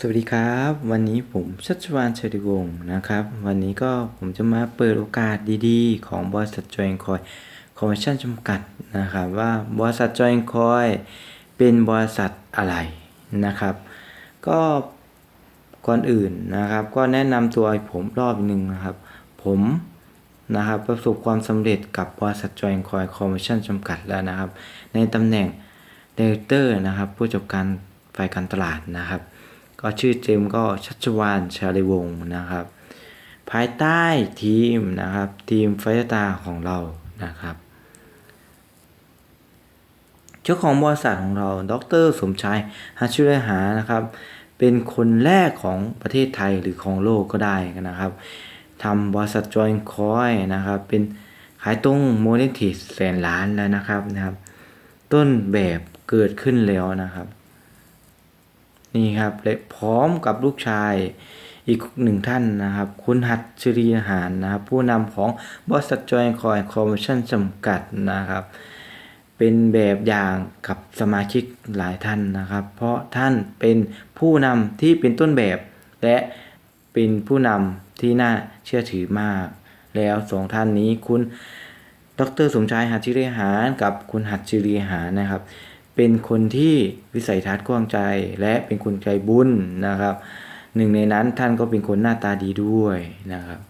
สวัสดีครับ วันนี้ผมชัชวานเชยดิวงศ์นะครับ วันนี้ก็ผมจะมาเปิดโอกาสดีๆ ของบริษัทจอยคอยคอมมิชชั่นจำกัดนะครับว่าบริษัทจอยคอยเป็นบริษัทอะไรนะครับ ก็ก่อนอื่นนะครับ ก็แนะนำตัวผมรอบหนึ่งนะครับ ผมนะครับประสบความสำเร็จกับบริษัทจอยคอยคอมมิชชั่นจำกัดแล้วนะครับ ในตำแหน่งดีเรคเตอร์นะครับ ผู้จัดการฝ่ายการตลาดนะครับ ก็ชื่อเจมก็ชัชวานชาลิวงนะครับ ภายใต้ทีมนะครับ ทีมไฟตาของเรานะครับเจ้าของบริษัทของเรา ดร สมชายฮัชิเรหานะครับ เป็นคนแรกของประเทศไทยหรือของโลกก็ได้นะครับทำบริษัทจอยคอยนะครับ เป็นขายตรงโมเดลทิสแสนล้านแล้วนะครับนะครับ ต้นแบบเกิดขึ้นแล้วนะครับ นี่ครับและพร้อมกับลูกชายอีกหนึ่งท่านนะครับ คุณหัดชรีอาหารนะครับ ผู้นำของบริษัทจอยคอยคอมมิชชั่นจำกัดนะครับ เป็นแบบอย่างกับสมาชิกหลายท่านนะครับ เพราะท่านเป็นผู้นำที่เป็นต้นแบบ และเป็นผู้นำที่น่าเชื่อถือมาก แล้วสองท่านนี้คุณดรสมชายหัตชิริหารกับคุณหัตชิริหารนะครับ เป็นคนที่วิสัยทัศน์กว้างใจและเป็นคนใจบุญนะครับ หนึ่งในนั้นท่านก็เป็นคนหน้าตาดีด้วยนะครับ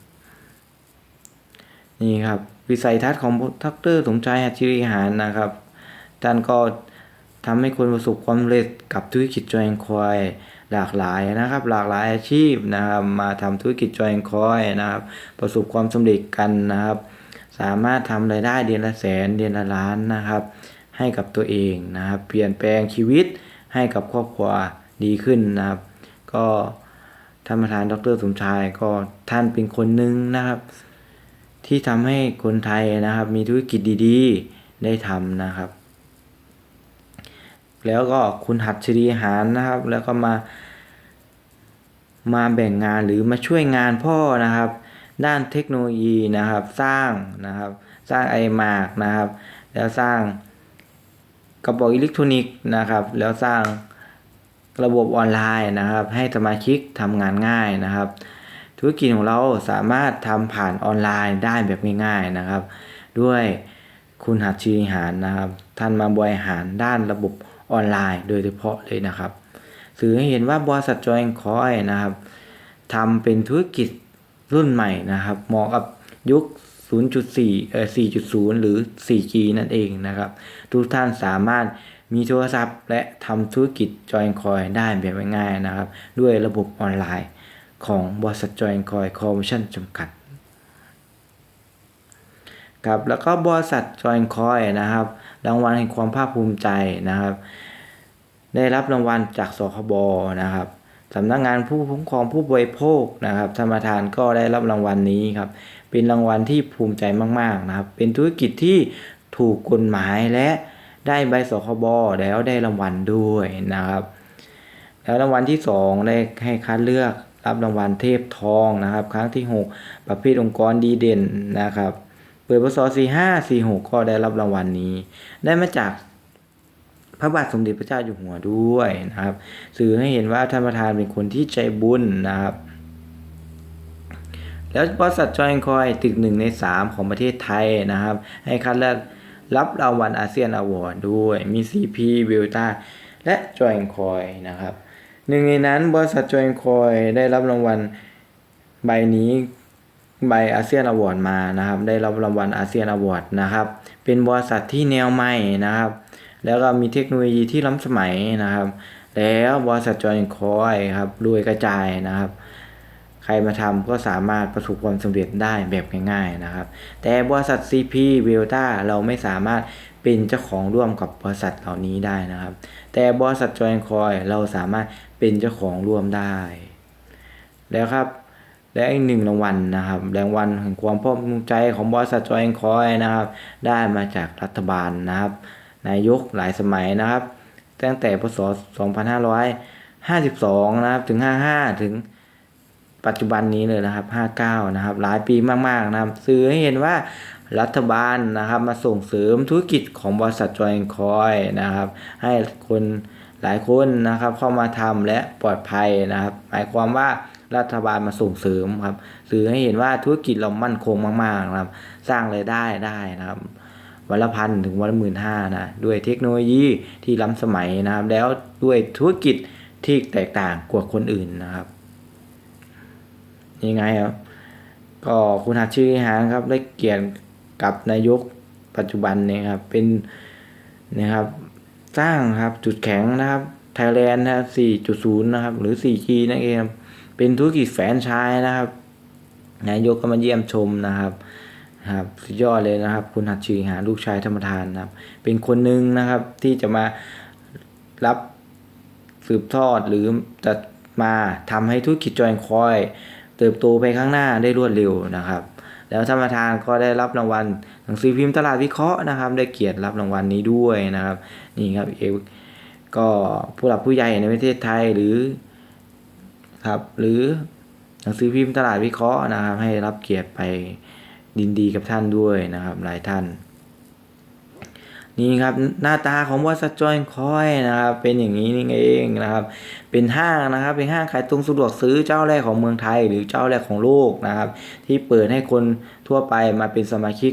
นี่ครับวิสัยทัศน์ของดรสมชายหัตถิริหารนะครับ ท่านก็ทำให้คนประสบความสำเร็จกับธุรกิจจอยคอย หลากหลายนะครับ หลากหลายอาชีพนะครับ มาทำธุรกิจจอยคอยนะครับ ประสบความสำเร็จกันนะครับ สามารถทำรายได้เดือนละแสนเดือนละล้านนะครับ ให้กับตัวเองนะครับ เปลี่ยนแปลงชีวิตให้กับครอบครัวดีขึ้นนะครับ ก็ท่านประธานดรสมชายก็ท่านเป็นคนหนึ่งนะครับ ที่ทำให้คนไทยนะครับ มีธุรกิจดีๆได้ทำนะครับ แล้วก็คุณหัดชรีหารนะครับ แล้วก็มา มาแบ่งงานหรือมาช่วยงานพ่อนะครับ ด้านเทคโนโลยีนะครับสร้างนะครับ สร้างไอมาร์กนะครับ แล้วสร้าง กระบอกอิเล็กทรอนิกส์นะครับ แล้วสร้างระบบออนไลน์นะครับ ให้สมาชิกทำงานง่ายนะครับ ธุรกิจของเราสามารถทำผ่านออนไลน์ได้แบบง่ายๆนะครับ ด้วยคุณหัตถ์ชีหารนะครับ ท่านมาบริหารด้านระบบออนไลน์โดยเฉพาะเลยนะครับสื่อให้เห็นว่าบริษัทจอยคอยนะครับทำเป็นธุรกิจรุ่นใหม่นะครับเหมาะกับยุค 0.4เอ่อ4.0 หรือ 4G นั่นเองนะครับ ทุกท่านสามารถมีโทรศัพท์ และทำธุรกิจจอยคอยได้แบบง่ายๆนะครับ ด้วยระบบออนไลน์ของบริษัทจอยคอยคอมมิชชั่นจำกัดครับแล้วก็บริษัทจอยคอยนะครับรางวัลแห่งความภาคภูมิใจนะครับ ได้รับรางวัลจากสคบนะครับ สำนักงานผู้คุ้มครองผู้บริโภคนะครับธรรมทานก็ได้รับรางวัลนี้ครับ เป็นรางวัลที่ภูมิใจมากๆนะครับ เป็นธุรกิจที่ถูกกฎหมายและได้ใบสคบแล้วได้รางวัลด้วยนะครับ แล้วรางวัลที่ 2 ได้ให้คัดเลือกรับรางวัลเทพทองนะครับ ครั้งที่ 6 ประเภทองค์กรดีเด่นนะครับ เปิดพศ45 46 ก็ได้รับรางวัลนี้ ได้มาจาก พระบาทสมเด็จพระเจ้าอยู่หัวด้วยนะครับ สื่อให้เห็นว่าท่านประธานเป็นคนที่ใจบุญนะครับ แล้วบริษัทจอยคอยติดหนึ่งใน3ของประเทศไทยนะครับ ให้คัดเลือกรับรางวัลอาเซียนอวอร์ดด้วย มี CP เบลต้าและจอยคอยนะครับหนึ่งในนั้นบริษัทจอยคอยได้รับรางวัลใบนี้ใบอาเซียนอวอร์ดมานะครับ ได้รับรางวัลอาเซียนอวอร์ดนะครับ เป็นบริษัทที่แนวใหม่นะครับ แล้วก็มีเทคโนโลยีที่ล้ำสมัยนะครับ แล้วบริษัทจอยคอยครับรวยกระจายนะครับ ใครมาทำก็สามารถประสบความสำเร็จได้แบบง่ายๆนะครับ แต่บริษัท CP v e l t a เราไม่สามารถเป็นเจ้าของร่วมกับบริษัทเหล่านี้ได้นะครับ แต่บริษัทจอยคอยเราสามารถเป็นเจ้าของร่วมได้ แล้วครับและอีกหนึ่งรางวัลนะครับรางวัลแห่งความภาคภูมิใจของบริษัทจอยคอยนะครับ ได้มาจากรัฐบาลนะครับ นายกหลายสมัยนะครับ ตั้งแต่พศ 2552 นะครับ ถึง 55 ถึงปัจจุบันนี้เลยนะครับ 59 นะครับ หลายปีมากๆนะครับสื่อให้เห็นว่ารัฐบาลนะครับมาส่งเสริมธุรกิจของบริษัทจอยคอยนะครับ ให้คนหลายคนนะครับเข้ามาทำและปลอดภัยนะครับ หมายความว่ารัฐบาลมาส่งเสริมครับสื่อให้เห็นว่าธุรกิจเรามั่นคงมากๆนะครับ สร้างรายได้ได้นะครับ วันละพันถึงวันละหมื่นห้านะด้วยเทคโนโลยีที่ล้ำสมัยนะครับแล้วด้วยธุรกิจที่แตกต่างกว่าคนอื่นนะครับยังไงครับ ก็คุณหัดชื่อหางครับ ได้เกียรติกับนายกปัจจุบันเนี่ยครับเป็นนะครับสร้างครับจุดแข็งนะครับไทยแลนด์นะครับ4.0 นะครับ หรือ 4G นั่นเองเป็นธุรกิจแฟรนไชส์นะครับ นายกก็มาเยี่ยมชมนะครับ ครับสุดยอดเลยนะครับ คุณหัดชื่อหาลูกชายธรรมทานนะครับ เป็นคนหนึ่งนะครับที่จะมารับสืบทอดหรือจะมาทำให้ธุรกิจจอยคอย เติบโตไปข้างหน้าได้รวดเร็วนะครับ แล้วธรรมทานก็ได้รับรางวัลหนังสือพิมพ์ตลาดวิเคราะห์นะครับ ได้เกียรติรับรางวัลนี้ด้วยนะครับ นี่ครับเอก็ผู้หลักผู้ใหญ่ในประเทศไทยหรือครับหรือหนังสือพิมพ์ตลาดวิเคราะห์นะครับ ให้รับเกียรติไป ดินดีกับท่านด้วยนะครับหลายท่าน นี่ครับหน้าตาของวัดสจอยคอยนะครับ เป็นอย่างนี้นี่เองนะครับ เป็นห้างนะครับ เป็นห้างขายตรงสะดวกซื้อเจ้าแรกของเมืองไทย หรือเจ้าแรกของโลกนะครับ ที่เปิดให้คนทั่วไปมาเป็นสมาชิก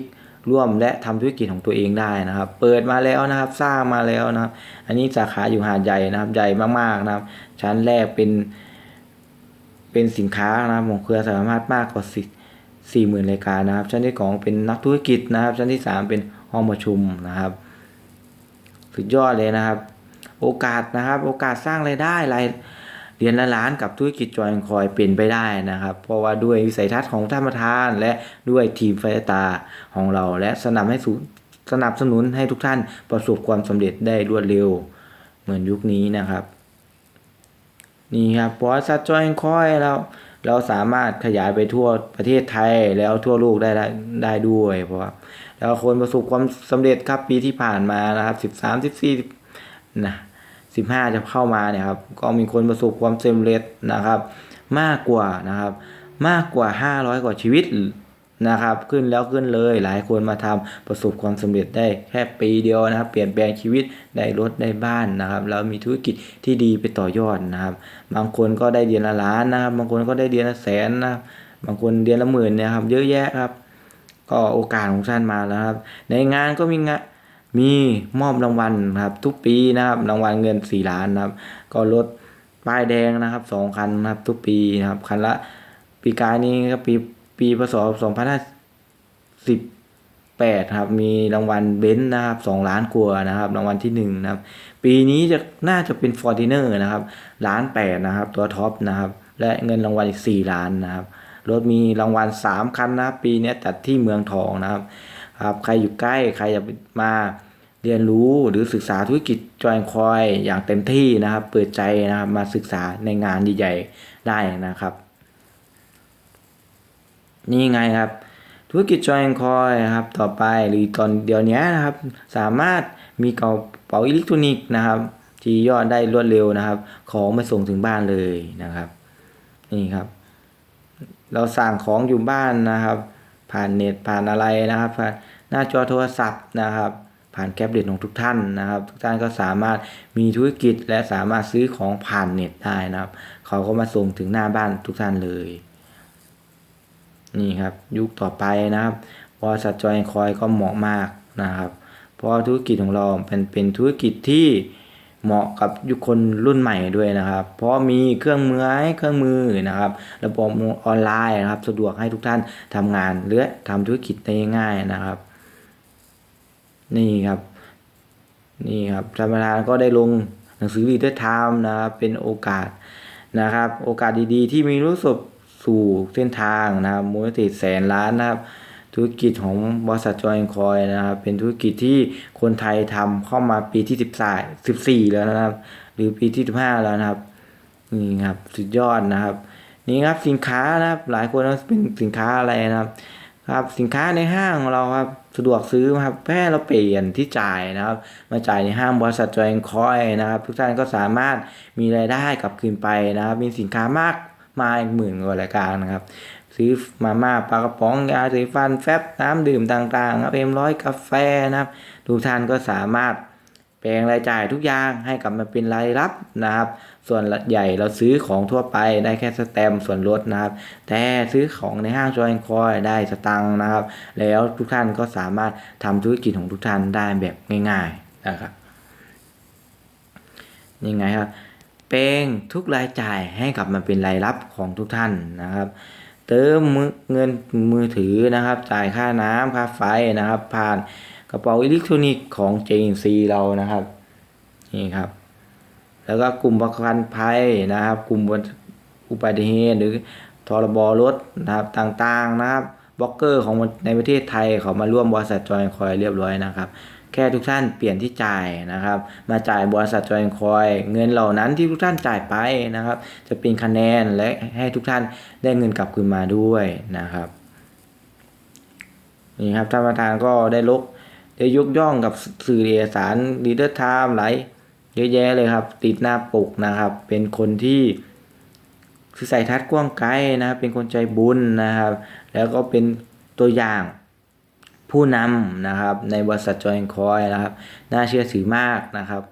ร่วมและทำธุรกิจของตัวเองได้นะครับ เปิดมาแล้วนะครับสร้างมาแล้วนะครับ อันนี้สาขาอยู่หาดใหญ่นะครับใหญ่มากๆนะครับ ชั้นแรกเป็นเป็นสินค้านะครับของเครือสามารถมากกว่าสิบ 40,000รายการนะครับ ชั้นที่ 2 เป็นนักธุรกิจนะครับ ชั้นที่ 3 เป็นห้องประชุมนะครับ สุดยอดเลยนะครับ โอกาสนะครับ โอกาสสร้างไรายได้รายเดือนละล้านกับธุรกิจจอยคอยเป็นไปได้นะครับ เพราะว่าด้วยวิสัยทัศน์ของท่านประธานและด้วยทีมไฟตาของเรา และสนับให้สูสนับสนุนให้ทุกท่านประสบความสำเร็จได้รวดเร็ว เหมือนยุคนี้นะครับ นี่ครับพอสัจจอยคอยเรา เราสามารถขยายไปทั่วประเทศไทยแล้วทั่วโลกได้ได้ได้ด้วยเพราะว่าแล้วคนประสบความสำเร็จครับปีที่ผ่านมานะครับสิบสามสิบสี่นะสิบห้าจะเข้ามาเนี่ยครับก็มีคนประสบความสำเร็จนะครับ มากกว่านะครับ มากกว่าห้าร้อยกว่าชีวิต นะครับ ขึ้นแล้วขึ้นเลยหลายคนมาทำประสบความสำเร็จได้แค่ปีเดียวนะครับ เปลี่ยนแปลงชีวิตได้รถได้บ้านนะครับ แล้วมีธุรกิจที่ดีไปต่อยอดนะครับ บางคนก็ได้เดือนละล้านนะครับ บางคนก็ได้เดือนละแสนนะครับบางคนเดือนละหมื่นนี่ยครับ เยอะแยะครับ ก็โอกาสของท่านมาแล้วครับ ในงานก็มีงานมีมอบรางวัลครับ ทุกปีนะครับ รางวัลเงินสี่ล้านนะครับ ก็รถป้ายแดงนะครับสองคันนะครับ ทุกปีนะครับ คันละปีกายนี้ก็ปี ปีพศสองพันห้าสิบแปดครับ มีรางวัลเบนซ์นะครับสองล้านกว่านะครับ รางวัลที่หนึ่งนะครับ ปีนี้จะน่าจะเป็นฟอร์ติเนอร์นะครับล้านแปดนะครับ ตัวท็อปนะครับ และเงินรางวัลอีกสี่ล้านนะครับ รถมีรางวัลสามคันนะครับ ปีนี้จัดที่เมืองทองนะครับครับ ใครอยู่ใกล้ใครอยากมาเรียนรู้หรือศึกษาธุรกิจจอยคอยอย่างเต็มที่นะครับ เปิดใจนะครับมาศึกษาในงานใหญ่ๆได้นะครับ นี่ไงครับ ธุรกิจจอยคอยครับ ต่อไปหรือตอนเดี๋ยวนี้นะครับ สามารถมีกระเป๋าอิเล็กทรอนิกส์นะครับ ที่ยอดได้รวดเร็วนะครับ ของมาส่งถึงบ้านเลยนะครับ นี่ครับ เราสั่งของอยู่บ้านนะครับ ผ่านเน็ตผ่านอะไรนะครับผ่านหน้าจอโทรศัพท์นะครับผ่านแก๊บเล็ตของทุกท่านนะครับ ทุกท่านก็สามารถมีธุรกิจและสามารถซื้อของผ่านเน็ตได้นะครับ เขาก็มาส่งถึงหน้าบ้านทุกท่านเลย นี่ครับยุคต่อไปนะครับบริษัทจอยคอยก็เหมาะมากนะครับ เพราะธุรกิจของเราเป็นเป็นธุรกิจที่เหมาะกับยุคคนรุ่นใหม่ด้วยนะครับ เพราะมีเครื่องมือเครื่องมือนะครับ ระบบออนไลน์นะครับ สะดวกให้ทุกท่านทำงานหรือทำธุรกิจได้ง่ายนะครับ นี่ครับ นี่ครับธรรมดานก็ได้ลงหนังสือรีดอร์ไทม์นะครับ เป็นโอกาสนะครับ โอกาสดีๆ ที่มีรู้สึก สู่เส้นทางนะครับมูลนิธิแสนล้านนะครับ ธุรกิจของบริษัทจอยคอยนะครับ เป็นธุรกิจที่คนไทยทำเข้ามาปีที่สิบสายสิบสี่แล้วนะครับ หรือปีที่สิบห้าแล้วนะครับนี่ครับสุดยอดนะครับ นี่ครับสินค้านะครับ หลายคนเป็นสินค้าอะไรนะครับ ครับสินค้าในห้างของเราครับสะดวกซื้อครับแค่เราเปลี่ยนที่จ่ายนะครับ มาจ่ายในห้างบริษัทจอยคอยนะครับ ทุกท่านก็สามารถมีรายได้กลับคืนไปนะครับ มีสินค้ามาก มายหมื่นกว่ารายการนะครับ ซื้อมาม่าปลากระป๋องยาสีฟันแฟบน้ำดื่มต่างๆครับเอ็มร้อยกาแฟนะครับทุกท่านก็สามารถแปลงรายจ่ายทุกอย่างให้กลับมาเป็นรายรับนะครับ ส่วนใหญ่เราซื้อของทั่วไปได้แค่สแตมส่วนลดนะครับ แต่ซื้อของในห้างจอยคอยได้สตังค์นะครับ แล้วทุกท่านก็สามารถทำธุรกิจของทุกท่านได้แบบง่าย ๆนะครับยังไงครับ แปลงทุกรายจ่ายให้กลับมาเป็นรายรับของทุกท่านนะครับ เติมเงินมือถือนะครับ จ่ายค่าน้ำค่าไฟนะครับ ผ่านกระเป๋าอิเล็กทรอนิกส์ของ JNC เรานะครับนี่ครับ แล้วก็กลุ่มประกันภัยนะครับ กลุ่มอุบัติเหตุหรือทรบรถนะครับต่างๆนะครับ บล็อกเกอร์ของในประเทศไทยเขามาร่วมบริษัทจอยคอยเรียบร้อยนะครับ แค่ทุกท่านเปลี่ยนที่จ่ายนะครับ มาจ่ายบริษัทจอยคอย เงินเหล่านั้นที่ทุกท่านจ่ายไปนะครับ จะเป็นคะแนนและให้ทุกท่านได้เงินกลับคืนมาด้วยนะครับนี่ครับท่านประธานก็ได้ลกได้ยกย่องกับสื่อเอกสารลีเดอร์ไทม์หลายเยอะแยะเลยครับ ติดหน้าปกนะครับ เป็นคนที่ คือใส่ทัดกว้างไกลนะครับเป็นคนใจบุญนะครับ แล้วก็เป็นตัวอย่างผู้นำนะครับ ในบริษัทจอยคอยนะครับน่าเชื่อถือมากนะครับ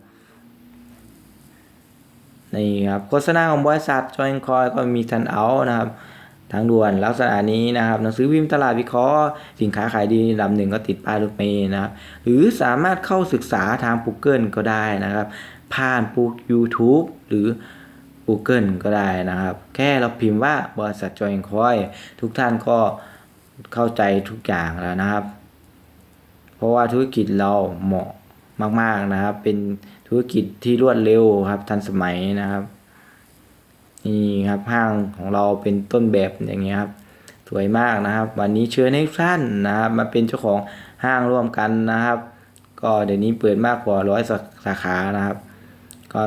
นี่ครับโฆษณาของบริษัทจอยคอยก็มีทันเอานะครับทางด่วนลักษณะนี้นะครับหนังสือพิมพ์ตลาดวิเคราะห์สินค้าขายดีลำหนึ่งก็ติดป้ายรถเมล์นะครับหรือสามารถเข้าศึกษาทาง Google ก็ได้นะครับ ผ่านปุ๊ก YouTube หรือ Google ก็ได้นะครับ แค่เราพิมพ์ว่าบริษัทจอยคอยทุกท่านก็เข้าใจทุกอย่างแล้วนะครับ เพราะว่าธุรกิจเราเหมาะมาก ๆนะครับ เป็นธุรกิจที่รวดเร็วครับทันสมัยนะครับนี่ครับห้างของเราเป็นต้นแบบอย่างเงี้ยครับสวยมากนะครับ วันนี้เชิญให้ท่านนะครับมาเป็นเจ้าของห้างร่วมกันนะครับ ก็เดี๋ยวนี้เปิดมากกว่าร้อยสาขานะครับ ก็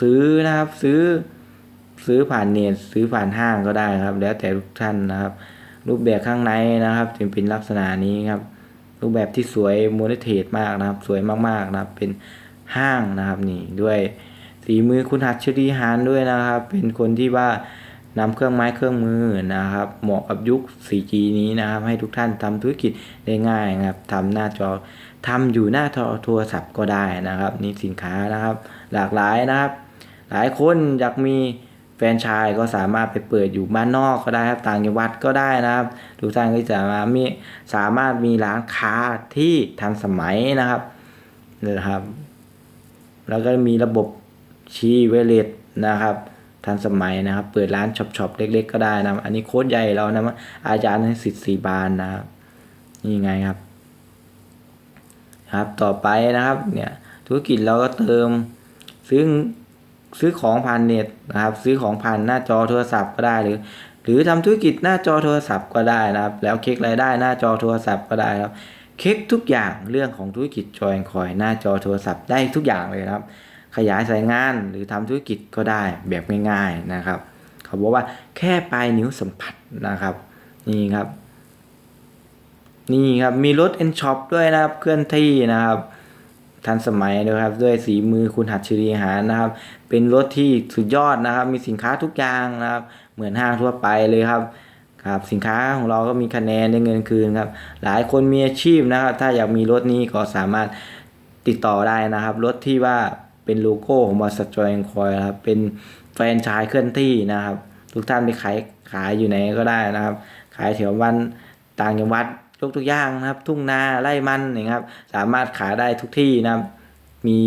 ซื้อนะครับ ซื้อซื้อผ่านเน็ตซื้อผ่านห้างก็ได้ครับ แล้วแต่ทุกท่านนะครับ รูปแบบข้างในนะครับจะเป็นลักษณะนี้ครับ รูปแบบที่สวยโมเดลเทสมากนะครับ สวยมากๆนะครับ เป็นห้างนะครับนี่ด้วยสีมือคุณหัดชรีหานด้วยนะครับ เป็นคนที่ว่านำเครื่องไม้เครื่องมือนะครับ เหมาะกับยุค 4G นี้นะครับ ให้ทุกท่านทำธุรกิจได้ง่ายนะครับทำหน้าจอทำอยู่หน้าโทรศัพท์ก็ได้นะครับ นี่สินค้านะครับ หลากหลายนะครับ หลายคนอยากมีแฟนชายก็สามารถไปเปิดอยู่บ้านนอกก็ได้ครับต่างจังหวัดก็ได้นะครับทุกท่านก็จะมามีสามารถมีร้านค้าที่ทันสมัยนะครับนะครับ แล้วก็มีระบบชีเวเลตนะครับทันสมัยนะครับ เปิดร้านช็อปๆเล็ก ๆ ก็ได้นะ อันนี้โค้ดใหญ่เรานะอาจารย์ให้สิทธิ์สีบานนะครับนี่ไงครับ ครับต่อไปนะครับเนี่ยธุรกิจเราก็เติมซื้อ ซื้อของผ่านเน็ตนะครับซื้อของผ่านหน้าจอโทรศัพท์ก็ได้หรือ หรือทำธุรกิจหน้าจอโทรศัพท์ก็ได้นะครับ แล้วเค้กรายได้หน้าจอโทรศัพท์ก็ได้ครับเค้กทุกอย่างเรื่องของธุรกิจจอยคอยหน้าจอโทรศัพท์ได้ทุกอย่างเลยครับ ขยายสายงานหรือทำธุรกิจก็ได้แบบง่าย ๆนะครับ เขาบอกว่าแค่ปลายนิ้วสัมผัสนะครับนี่ครับ นี่ครับมีรถเอ็นช็อปด้วยนะครับเคลื่อนที่นะครับ ทันสมัยด้วยครับ ด้วยสีมือคุณหัดชรีหารนะครับ เป็นรถที่สุดยอดนะครับ มีสินค้าทุกอย่างนะครับ เหมือนห้างทั่วไปเลยครับครับสินค้าของเราก็มีคะแนนได้เงินคืนครับ หลายคนมีอาชีพนะครับ ถ้าอยากมีรถนี้ก็สามารถติดต่อได้นะครับ รถที่ว่าเป็นโลโก้ของบริษัทจอยคอยนะครับ เป็นแฟรนไชายเคลื่อนที่นะครับ ทุกท่านไปขายขายอยู่ไหนก็ได้นะครับ ขายแถววันต่างจังหวัด ยกตัวอย่างนะครับ ทุ่งนาไร่มันนะครับ สามารถขายได้ทุกที่นะครับ มี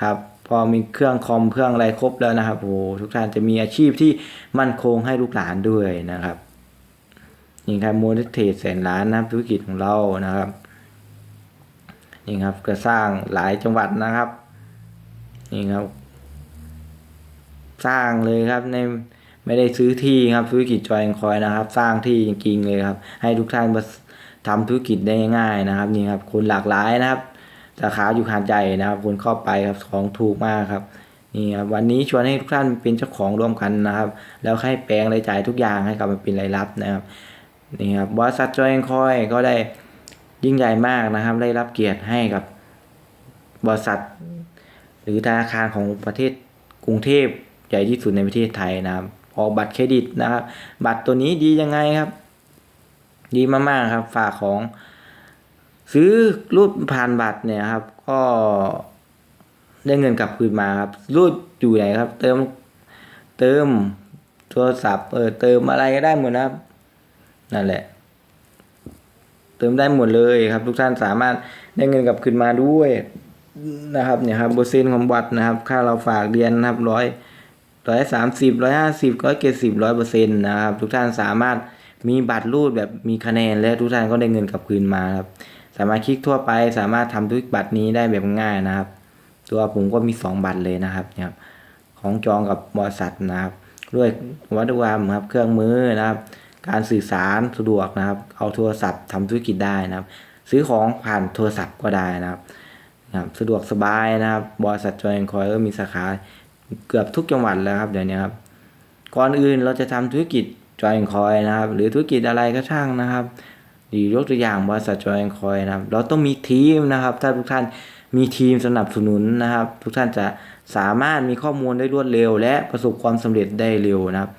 ครับพอมีเครื่องคอมเครื่องอะไรครบแล้วนะครับโอ้ทุกท่านจะมีอาชีพที่มั่นคงให้ลูกหลานด้วยนะครับนี่ครับโมเดลเทรดแสนล้านนะครับธุรกิจของเรานะครับนี่ครับก็สร้างหลายจังหวัดนะครับนี่ครับ สร้างเลยครับในไม่ได้ซื้อที่ครับธุรกิจจอยคอยนะครับ สร้างที่จริงๆเลยครับ ให้ทุกท่านมา ทำธุรกิจได้ง่ายนะครับนี่ครับคนหลากหลายนะครับสาขาอยู่หาดใหญ่นะครับ คนเข้าไปครับของถูกมากครับนี่ครับวันนี้ชวนให้ทุกท่านเป็นเจ้าของร่วมกันนะครับ แล้วให้แปลงรายจ่ายทุกอย่างให้กลับมาเป็นรายรับนะครับนี่ครับบริษัทจอยคอยก็ได้ยิ่งใหญ่มากนะครับ ได้รับเกียรติให้กับบริษัท หรือธนาคารของประเทศกรุงเทพใหญ่ที่สุดในประเทศไทยนะครับ ออกบัตรเครดิตนะครับ บัตรตัวนี้ดียังไงครับ ดีมากๆครับฝากของ ซื้อรูปผ่านบัตรเนี่ยครับ ก็ได้เงินกลับคืนมาครับ รูดอยู่ไหนครับ เติมเติมโทรศัพท์เออเติมอะไรก็ได้หมดนะครับ นั่นแหละ เติมได้หมดเลยครับ ทุกท่านสามารถได้เงินกลับคืนมาด้วยนะครับเนี่ยครับเปอร์เซ็นต์ของบัตรนะครับ ค่าเราฝากเรียนนะครับร้อยร้อยสามสิบร้อยห้าสิบร้อยเจ็ดสิบร้อยเปอร์เซ็นต์นะครับ ทุกท่านสามารถ มีบัตรรูดแบบมีคะแนนและทุกท่านก็ได้เงินกลับคืนมาครับ สามารถคลิกทั่วไปสามารถทำธุรกิบัตรนี้ได้แบบง่ายนะครับ ตัวผมก็มีสองบัตรเลยนะครับเนี่ยครับของจองกับบริษัทนะครับ ด้วยวัตถุกรรมครับเครื่องมือนะครับ การสื่อสารสะดวกนะครับ เอาโทรศัพท์ทำธุรกิจได้นะครับ ซื้อของผ่านโทรศัพท์ก็ได้นะครับนะครับสะดวกสบายนะครับบริษัทจอยคอยก็มีสาขาเกือบทุกจังหวัดแล้วครับเดี๋ยวนี้ครับก่อนอื่นเราจะทำธุรกิจ จอยคอยนะครับ หรือธุรกิจอะไรก็ช่างนะครับดียกตัวอย่างบริษัทจอยคอยนะครับ เราต้องมีทีมนะครับ ถ้าทุกท่านมีทีมสนับสนุนนะครับ ทุกท่านจะสามารถมีข้อมูลได้รวดเร็ว และประสบความสำเร็จได้เร็วนะครับ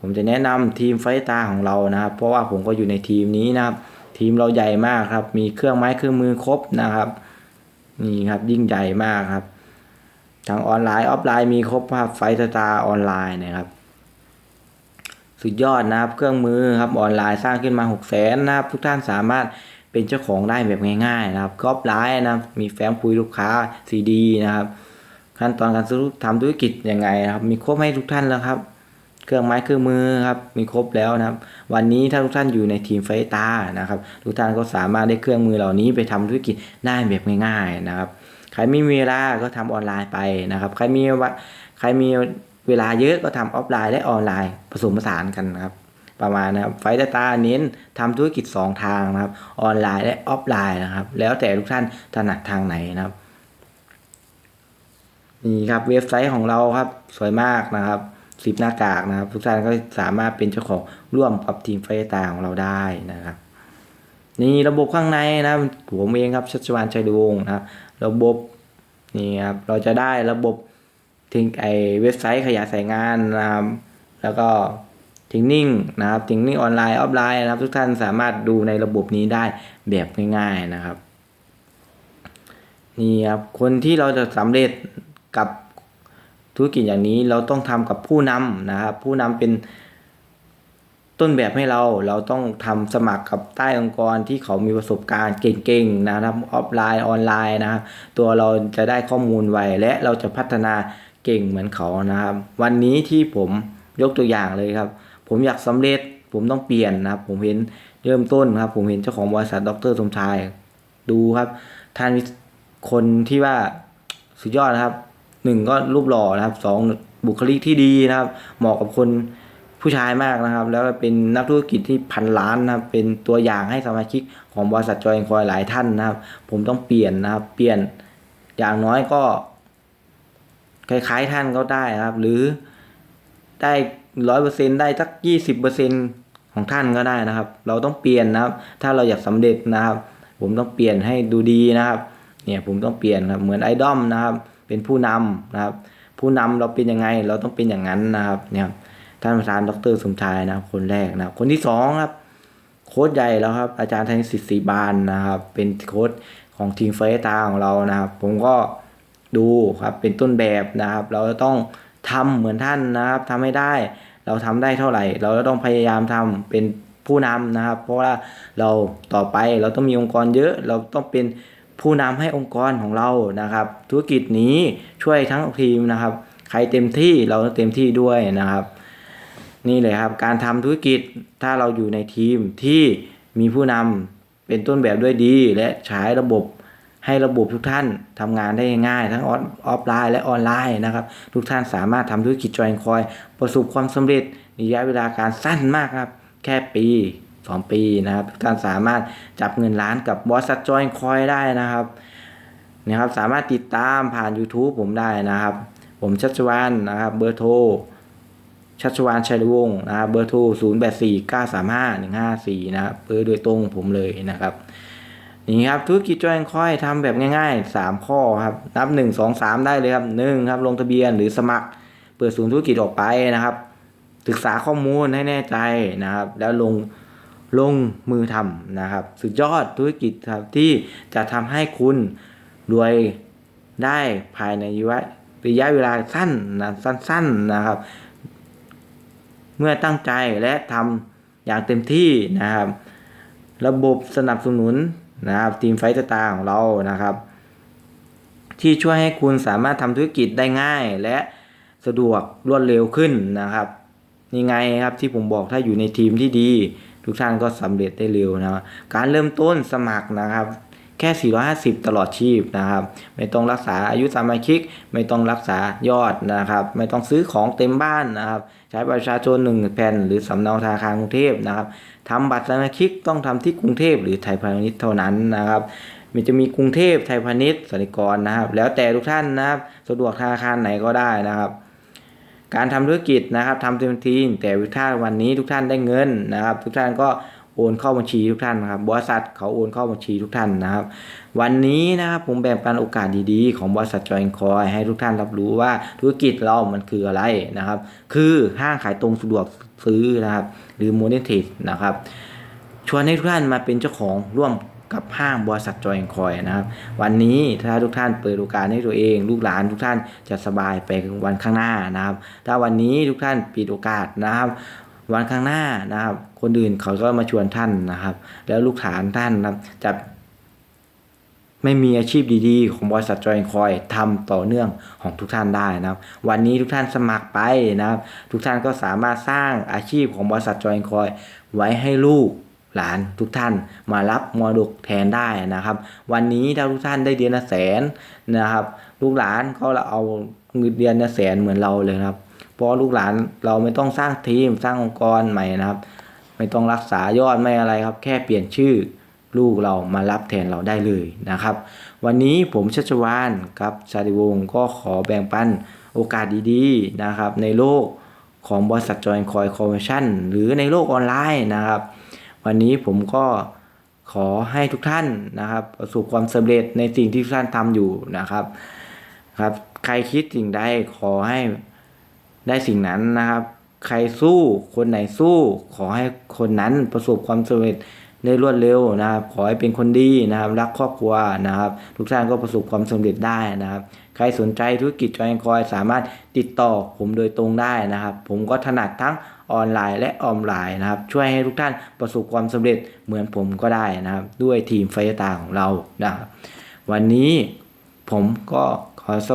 ผมจะแนะนำทีมไฟตาของเรานะครับ เพราะว่าผมก็อยู่ในทีมนี้นะครับ ทีมเราใหญ่มากครับ มีเครื่องไม้เครื่องมือครบนะครับนี่ครับยิ่งใหญ่มากครับทางออนไลน์ออฟไลน์มีครบครับไฟตาออนไลน์นะครับ สุดยอดนะครับ เครื่องมือครับออนไลน์สร้างขึ้นมา 6 0 0 0 0นะครับ ทุกท่านสามารถเป็นเจ้าของได้แบบง่าย ๆ นะครับกอฟไลน์นะครับมีแฟ้มคุยลูกค้าซีดีนะครับ ขั้นตอนการทำธุรกิจยังไงนะครับ มีครบให้ทุกท่านแล้วครับ เครื่องไม้เครื่องมือครับมีครบแล้วนะครับ วันนี้ถ้าทุกท่านอยู่ในทีมไฟตานะครับ ทุกท่านก็สามารถได้เครื่องมือเหล่านี้ไปทำธุรกิจได้แบบง่าย ๆนะครับ ใครไม่มีเวลาก็ทำออนไลน์ไปนะครับ ใครมีวะใครมี เวลาเยอะก็ทำออฟไลน์และออนไลน์ผสมผสานกันนะครับ ประมาณนะครับไฟตาเน้นทำธุรกิจ 2 ทางนะครับ ออนไลน์และออฟไลน์นะครับ แล้วแต่ทุกท่านถนัดทางไหนนะครับนี่ครับเว็บไซต์ของเราครับสวยมากนะครับสิบหน้ากากนะครับ ทุกท่านก็สามารถเป็นเจ้าของร่วมกับทีมไฟตาของเราได้นะครับนี่ระบบข้างในนะครับผมเองครับชัชวานชัยดวงศ์นะครับ ระบบนี่ครับเราจะได้ระบบ ทิ้งไอเว็บไซต์ขยายสายงานนะครับ แล้วก็ทิ้งนิ่งนะครับทิ้งนิ่งออนไลน์ออฟไลน์นะครับ ทุกท่านสามารถดูในระบบนี้ได้แบบง่าย ๆนะครับ นี่ครับคนที่เราจะสำเร็จกับธุรกิจอย่างนี้เราต้องทำกับผู้นำนะครับ ผู้นำเป็นต้นแบบให้เราเราต้องทำสมัครกับใต้องค์กรที่เขามีประสบการณ์เก่งๆนะครับออฟไลน์ออนไลน์นะครับตัวเราจะได้ข้อมูลไวและเราจะพัฒนา เก่งเหมือนเขานะครับ วันนี้ที่ผมยกตัวอย่างเลยครับ ผมอยากสำเร็จผมต้องเปลี่ยนนะครับ ผมเห็นเริ่มต้นครับ ผมเห็นเจ้าของบริษัทดรสมชาย ดูครับท่านคนที่ว่าสุดยอดนะครับหนึ่งก็รูปหล่อนะครับสองบุคลิกที่ดีนะครับ เหมาะกับคนผู้ชายมากนะครับ แล้วเป็นนักธุรกิจที่พันล้านนะครับ เป็นตัวอย่างให้สมาชิกของบริษัทจอยคอยหลายท่านนะครับ ผมต้องเปลี่ยนนะครับ เปลี่ยนอย่างน้อยก็ คล้ายๆท่านก็ได้นะครับ หรือได้ร้อยเปอร์เซ็นได้สักยี่สิบเปอร์เซ็นของท่านก็ได้นะครับ เราต้องเปลี่ยนนะครับ ถ้าเราอยากสำเร็จนะครับ ผมต้องเปลี่ยนให้ดูดีนะครับ เนี่ยผมต้องเปลี่ยนครับเหมือนไอดอลนะครับ เป็นผู้นำนะครับ ผู้นำเราเป็นยังไง เราต้องเป็นอย่างนั้นนะครับเนี่ยท่านประธานดรสมชายนะครับ คนแรกนะครับ คนที่สองครับ โค้ชใหญ่แล้วครับ อาจารย์ธนิสิทธิ์ศรีบานนะครับ เป็นโค้ชของทีมเฟสตาของเรานะครับ ผมก็ ดูครับเป็นต้นแบบนะครับ เราจะต้องทำเหมือนท่านนะครับทำให้ได้ เราทำได้เท่าไหร่ เราก็ต้องพยายามทำเป็นผู้นำนะครับ เพราะว่าเราต่อไปเราต้องมีองค์กรเยอะ เราต้องเป็นผู้นำให้องค์กรของเรานะครับ ธุรกิจนี้ช่วยทั้งทีมนะครับ ใครเต็มที่เราเต็มที่ด้วยนะครับ นี่เลยครับ การทำธุรกิจถ้าเราอยู่ในทีมที่มีผู้นำเป็นต้นแบบด้วยดี และใช้ระบบ ให้ระบบทุกท่านทำงานได้ง่าย ทั้งออฟไลน์และออนไลน์นะครับ ทุกท่านสามารถทำธุรกิจจอยคอย ประสบความสำเร็จระยะเวลาการสั้นมากครับ แค่ปี 2 ปีนะครับ ทุกท่านสามารถจับเงินล้านกับบอสจอยคอยได้นะครับนะครับสามารถติดตามผ่าน YouTube ผมได้นะครับ ผมชัชวานนะครับเบอร์โทรชัชวานชัยวงศ์นะครับเบอร์โทร 0 8 4 9 3 5 1 5 4 นะครับเบอร์โดยตรงผมเลยนะครับ นี่ครับธุรกิจจอยค่อยทำแบบง่าย ๆ 3 ข้อครับนับ 1 2 3 ได้เลยครับ1ครับลงทะเบียนหรือสมัคร เปิดศูนย์ธุรกิจออกไปนะครับ ศึกษาข้อมูลให้แน่ใจนะครับ แล้วลงลงมือทำนะครับ สุดยอดธุรกิจครับที่จะทำให้คุณรวยได้ภายในระยะเวลาสั้นนะสั้นๆนะครับ เมื่อตั้งใจและทำอย่างเต็มที่นะครับ ระบบสนับสนุน นะครับทีมไฟต์ตาของเรานะครับ ที่ช่วยให้คุณสามารถทำธุรกิจได้ง่ายและสะดวกรวดเร็วขึ้นนะครับนี่ไงครับที่ผมบอกถ้าอยู่ในทีมที่ดี ทุกท่านก็สำเร็จได้เร็วนะครับการเริ่มต้นสมัครนะครับ แค่ 450 ตลอดชีพนะครับ ไม่ต้องรักษาอายุสมาชิก ไม่ต้องรักษายอดนะครับ ไม่ต้องซื้อของเต็มบ้านนะครับ ใช้ประชาชนหนึ่งแผ่น หรือสำเนาธนาคารกรุงเทพนะครับ ทำบัตรสมาชิกต้องทำที่กรุงเทพหรือไทยพาณิชย์เท่านั้นนะครับมันจะมีกรุงเทพไทยพาณิชย์สนิกรนะครับ แล้วแต่ทุกท่านนะครับสะดวกธนาคารไหนก็ได้นะครับ การทำธุรกิจนะครับทำเต็มที่แต่ถ้าวันนี้ทุกท่านได้เงินนะครับ ทุกท่านก็โอนเข้าบัญชีทุกท่านนะครับบริษัทเขาโอนเข้าบัญชีทุกท่านนะครับ วันนี้นะครับผมแบ่งปันโอกาสดีๆ ของบริษัทจอยคอยให้ทุกท่านรับรู้ว่าธุรกิจเรามันคืออะไรนะครับ คือห้างขายตรงสะดวก ซื้อนะครับ หรือโมเดลเทรดนะครับ ชวนให้ทุกท่านมาเป็นเจ้าของร่วมกับห้างบริษัทจอยคอยนะครับ วันนี้ถ้าทุกท่านเปิดโอกาสให้ตัวเอง ลูกหลานทุกท่านจะสบายไปวันข้างหน้านะครับ ถ้าวันนี้ทุกท่านปิดโอกาสนะครับ วันข้างหน้านะครับ คนอื่นเขาก็มาชวนท่านนะครับ แล้วลูกฐานท่านนะครับจะ ไม่มีอาชีพดีๆ ของบริษัทจอยคอยทำต่อเนื่องของทุกท่านได้นะครับ วันนี้ทุกท่านสมัครไปนะครับ ทุกท่านก็สามารถสร้างอาชีพของบริษัทจอยคอยไว้ให้ลูกหลานทุกท่านมารับมรดกแทนได้นะครับ วันนี้ถ้าทุกท่านได้เดือนละแสนนะครับ ลูกหลานก็เอาเงินเดือนละแสนเหมือนเราเลยครับ เพราะลูกหลานเราไม่ต้องสร้างทีมสร้างองค์กรใหม่นะครับ ไม่ต้องรักษายอดไม่อะไรครับ แค่เปลี่ยนชื่อ ลูกเรามารับแทนเราได้เลยนะครับ วันนี้ผมชัชวานกับชาติวงศ์ก็ขอแบ่งปันโอกาสดีๆนะครับ ในโลกของบริษัทจอยคอยคอมมิชชั่นหรือในโลกออนไลน์นะครับ วันนี้ผมก็ขอให้ทุกท่านนะครับประสบความสำเร็จในสิ่งที่ทุกท่านทำอยู่นะครับครับ ใครคิดสิ่งใดขอให้ได้สิ่งนั้นนะครับ ใครสู้คนไหนสู้ ขอให้คนนั้นประสบความสำเร็จ ได้รวดเร็วนะครับ ขอให้เป็นคนดีนะครับ รักครอบครัวนะครับ ทุกท่านก็ประสบความสำเร็จได้นะครับ ใครสนใจธุรกิจจอยคอยสามารถติดต่อผมโดยตรงได้นะครับ ผมก็ถนัดทั้งออนไลน์และออฟไลน์นะครับ ช่วยให้ทุกท่านประสบความสำเร็จเหมือนผมก็ได้นะครับ ด้วยทีมไฟตาของเรานะครับวันนี้ผมก็ขอส